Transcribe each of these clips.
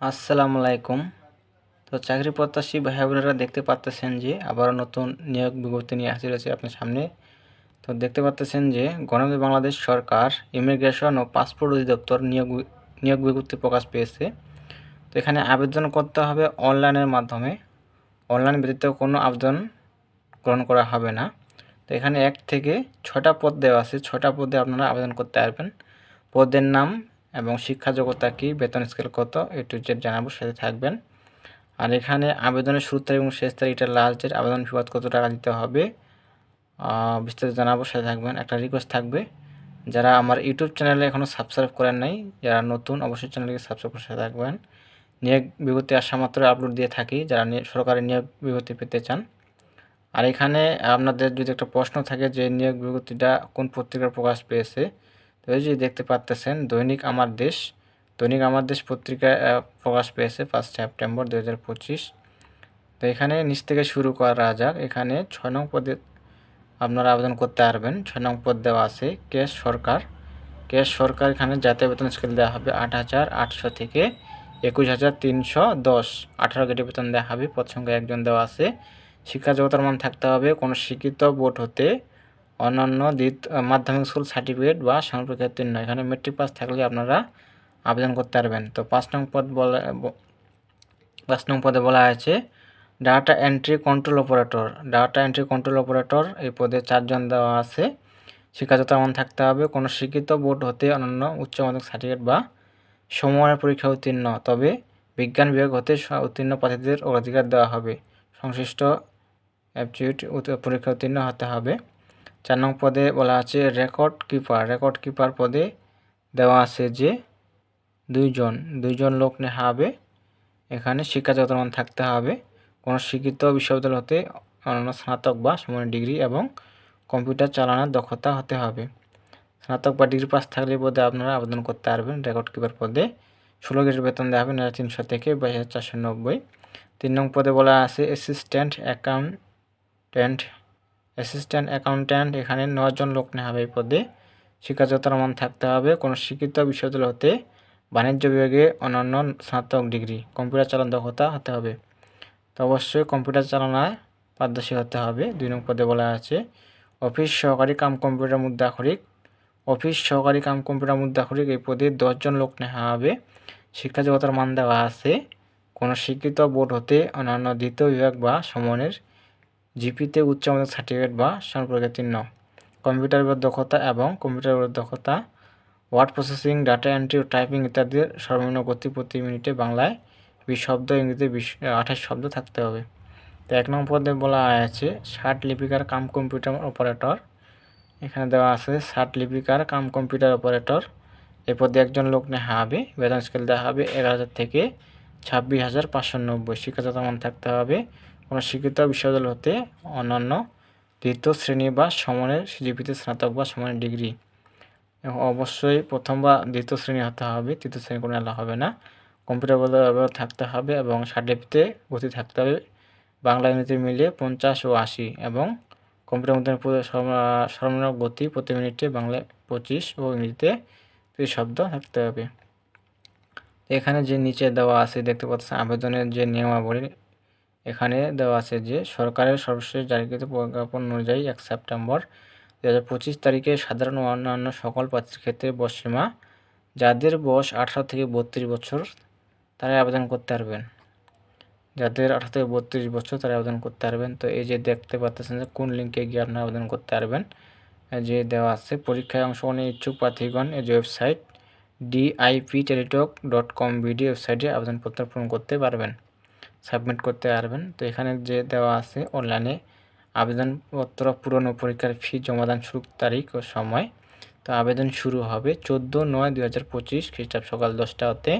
আসসালামু আলাইকুম তো চাকরি প্রত্যাশী ভাই বোনেরা দেখতে পাচ্তেছেন যে আবারও নতুন নিয়োগ বিজ্ঞপ্তি নিয়ে হাজির হয়েছে আপনার সামনে। তো দেখতে পাচ্তেছেন যে গণতন্ত্র বাংলাদেশ সরকার, ইমিগ্রেশন ও পাসপোর্ট অধিদপ্তর নিয়োগ নিয়োগ বিজ্ঞপ্তি প্রকাশ পেয়েছে। তো এখানে আবেদন করতে হবে অনলাইনের মাধ্যমে। অনলাইন ব্যতীত কোনো আবেদন গ্রহণ করা হবে না। তো এখানে এক থেকে ছটা পদ দেওয়া আছে। ছটা পদে আপনারা আবেদন করতে পারবেন। পদের নাম এবং শিক্ষা যোগ্যতা কী? বেতন স্কেল কত? এ টু জেড জানাব, সাথে থাকবেন। আর এখানে আবেদনের শুরু তারিখ এবং শেষ তারিখ এটা লাস্ট ডেট আবেদন ফিবাদ কত টাকা দিতে হবে? বিস্তারিত জানাব, সাথে থাকবেন। একটা রিকোয়েস্ট থাকবে। যারা আমার ইউটিউব চ্যানেলে এখনও সাবস্ক্রাইব করেন নাই, যারা নতুন, অবশ্যই চ্যানেলকে সাবস্ক্রাইব করে সাথে থাকবেন। নিয়োগ বিজ্ঞপ্তি আসা মাত্র আপলোড দিয়ে থাকি, যারা সরকারি নিয়োগ বিজ্ঞপ্তি পেতে চান। আর এখানে আপনাদের যদি একটা প্রশ্ন থাকে যে নিয়োগ বিজ্ঞপ্তিটা কোন পত্রিকার প্রকাশ পেয়েছে তো এই যে দেখতে পাচ্তেছেন, দৈনিক আমার দেশ। দৈনিক আমার দেশ পত্রিকায় প্রকাশ পেয়েছে ফার্স্ট সেপ্টেম্বর দু হাজার পঁচিশ। তো এখানে নিচ থেকে শুরু করা যাক। এখানে ছয় নং পদে আপনারা আবেদন করতে পারবেন। ছয় নং পদ দেওয়া আছে কেস সরকার। কেস সরকার এখানে জাতীয় বেতন স্কেল দেওয়া হবে আট হাজার আটশো থেকে একুশ হাজার তিনশো দশ। আঠারো গেটে বেতন দেওয়া হবে, পদ সংখ্যা একজন দেওয়া আছে। শিক্ষা জগতের মান থাকতে হবে। কোনো শিক্ষিত বোর্ড হতে অন্যান্য দ্বিত মাধ্যমিক স্কুল সার্টিফিকেট বা সমপরীক্ষা উত্তীর্ণ। এখানে মেট্রিক পাস থাকলে আপনারা আবেদন করতে পারবেন। তো পাঁচ নং পদ বলা পাঁচ নং পদে বলা হয়েছে data entry control operator data entry control operator এই পদে চারজন দেওয়া আছে। শিক্ষাগত মান থাকতে হবে। কোনো শিক্ষিত বোর্ড হতে অন্যান্য উচ্চ মাধ্যমিক সার্টিফিকেট বা সমমানের পরীক্ষা উত্তীর্ণ। তবে বিজ্ঞান বিভাগ হতে উত্তীর্ণ প্রার্থীদের অধিকার দেওয়া হবে। সংশ্লিষ্ট অ্যাপটিউড পরীক্ষা উত্তীর্ণ হতে হবে। চার নং পদে বলা আছে রেকর্ড কিপার রেকর্ড কিপার পদে দেওয়া আছে যে দুইজন দুইজন লোক নেওয়া হবে। এখানে শিক্ষাগত মান থাকতে হবে। কোনো শিক্ষিত বিশ্ববিদ্যালয় হতে অন্যান্য স্নাতক বা সমান ডিগ্রি এবং কম্পিউটার চালানোর দক্ষতা হতে হবে। স্নাতক বা ডিগ্রি পাস থাকলে পদে আপনারা আবেদন করতে পারবেন। রেকর্ড কিপার পদে ষোলো গেটের বেতন দেওয়া হবে নয় তিনশো থেকে বাইশ হাজার চারশো নব্বই। তিন নং পদে বলা আছে অ্যাসিস্ট্যান্ট অ্যাকাউন্ট্যান্ট অ্যাসিস্ট্যান্ট অ্যাকাউন্ট্যান্ট, এখানে নজন লোক নেওয়া হবে এই পদে। শিক্ষাগতর মান থাকতে হবে, কোনো শিক্ষিত বিশ্ববিদ্যালয় হতে বাণিজ্য বিভাগে অন্যান্য স্নাতক ডিগ্রি। কম্পিউটার চালান দক্ষতা হতে হবে। তো অবশ্যই কম্পিউটার চালানায় পারদর্শী হতে হবে, দুই নং পদে বলা আছে। অফিস সহকারী কাম কম্পিউটার মুদ্রাক্ষরিক। অফিস সহকারী কাম কম্পিউটার মুদ্রাক্ষরিক এই পদে দশজন লোক নেওয়া হবে। শিক্ষা জগতের মান দেওয়া আছে। কোনো শিক্ষিত বোর্ড হতে অন্যান্য দ্বিতীয় বিভাগ বা সমনের জিপিতে উচ্চ মাধ্যমিক সার্টিফিকেট বা সম্পর্কোত্তীর্ণ কম্পিউটার বিভাগ দক্ষতা এবং কম্পিউটার দক্ষতা ওয়ার্ড প্রসেসিং ডাটা এন্ট্রি ও টাইপিং ইত্যাদির সর্বনিম্ন গতি প্রতি মিনিটে বাংলায় বিশ শব্দ, ইংরেজিতে বিশ আঠাশ শব্দ থাকতে হবে। তো এক নম্বর পদে বলা আছে ষাট লিপিকার কাম কম্পিউটার অপারেটর এখানে দেওয়া আছে ষাট লিপিকার কাম কম্পিউটার অপারেটর এ পদে একজন লোক নেওয়া হবে, বেতন স্কেল দেওয়া হবে এগারো হাজার থেকে ছাব্বিশ হাজার পাঁচশো নব্বই। শিক্ষাগত মান থাকতে হবে কোনো শিক্ষিত বিশ্ববিদ্যালয় হতে অন্যান্য তৃতীয় শ্রেণি বা সমানের জিপিতে স্নাতক বা সমানের ডিগ্রি। অবশ্যই প্রথম বা দ্বিতীয় শ্রেণি হতে হবে, তৃতীয় শ্রেণি কোনো এলা হবে না। কম্পিউটার ব্যবহার থাকতে হবে এবং সার্টিফিকেটে গতি থাকতে হবে। বাংলা ইংরেজি মিলিয়ে পঞ্চাশ ও আশি এবং কম্পিউটার সর্বনিম্ন গতি প্রতি মিনিটে বাংলায় পঁচিশ ও ইংরেজিতে ত্রিশ শব্দ থাকতে হবে। এখানে যে নিচে দেওয়া আছে দেখতে পাচ্ছেন, আবেদনের যে নিয়মাবলী এখানে দেওয়া আছে যে সরকারের সর্বশেষ জারিকৃত প্রজ্ঞাপন অনুযায়ী এক সেপ্টেম্বর দু হাজার পঁচিশ তারিখে সাধারণ অন্যান্য সকল প্রার্থীর ক্ষেত্রে বয়সীমা যাদের বয়স আঠারো থেকে বত্রিশ বছর, তারা আবেদন করতে পারবেন। যাদের আঠারো থেকে বত্রিশ বছর, তারা আবেদন করতে পারবেন। তো এই যে দেখতে পাচ্ছেন যে কোন লিঙ্কে গিয়ে আপনারা আবেদন করতে পারবেন যে দেওয়া আছে, পরীক্ষায় অংশগ্রহণের ইচ্ছুক প্রার্থীগণ এই যে website DIP Teletalk dot com BD ওয়েবসাইটে আবেদনপত্র পূরণ করতে পারবেন। সাবমিট করতে পারবেন। তো এখানে যে দেওয়া আছে অনলাইনে আবেদনপত্র পূরণ ও পরীক্ষার ফি জমাদান শুরু তারিখ ও সময়। তো আবেদন শুরু হবে চোদ্দ নয় দুই হাজার পঁচিশ খ্রিস্টাব্দ সকাল দশটা হতে।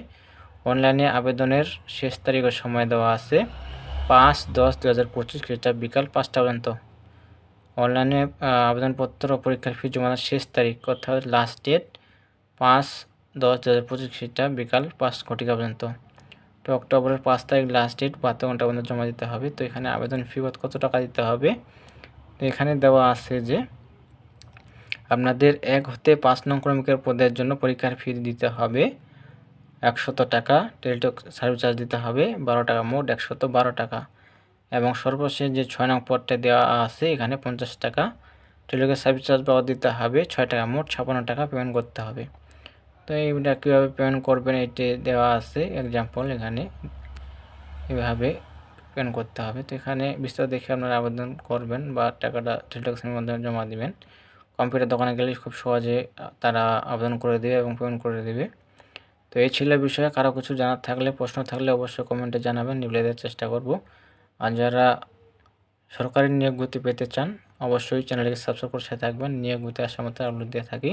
অনলাইনে আবেদনের শেষ তারিখ ও সময় দেওয়া আছে পাঁচ দশ দু হাজার পঁচিশ খ্রিস্টাব্দ বিকাল পাঁচটা পর্যন্ত। অনলাইনে আবেদনপত্র ও পরীক্ষার ফি জমাদান শেষ তারিখ অর্থাৎ লাস্ট ডেট পাঁচ দশ দু হাজার পঁচিশ খ্রিস্টাব্দ বিকাল পাঁচ ঘটিকা পর্যন্ত। তো অক্টোবরের পাঁচ তারিখ লাস্ট ডেট বাহাত্তর ঘণ্টা পর্যন্ত জমা দিতে হবে। তো এখানে আবেদন ফি কত টাকা দিতে হবে? তো এখানে দেওয়া আছে যে, আপনাদের এক হতে পাঁচ নং ক্রমিকের পদের জন্য পরীক্ষার ফি দিতে হবে। একশত টাকা টেলিটক সার্ভিস চার্জ দিতে হবে, বারো টাকা মোট একশত বারো টাকা। এবং সর্বশেষ যে ছয় নং পদটা দেওয়া আছে, এখানে পঞ্চাশ টাকা টেলিটকের সার্ভিস চার্জ বাবদ দিতে হবে, ছয় টাকা মোট ছাপান্ন টাকা পেমেন্ট করতে হবে। তো এইটা কীভাবে পেমেন্ট করবেন এটি দেওয়া আছে এক্সাম্পল এখানে। এভাবে পেমেন্ট করতে হবে। তো এখানে বিস্তারিত দেখে আপনারা আবেদন করবেন বা টাকাটা টেলিটকের মাধ্যমে জমা দিবেন। কম্পিউটার দোকানে গেলে খুব সহজে তারা আবেদন করে দেবে এবং পেমেন্ট করে দেবে। তো এই ছিল বিষয়ে। কারও কিছু জানার থাকলে, প্রশ্ন থাকলে অবশ্যই কমেন্টে জানাবেন। নিবলে দেওয়ার চেষ্টা করব। আর যারা সরকারি নিয়োগ গতি পেতে চান, অবশ্যই চ্যানেলকে সাবস্ক্রাইব করে থাকবেন। নিয়োগ গতি আসার মতো আপলোড দিয়ে থাকি।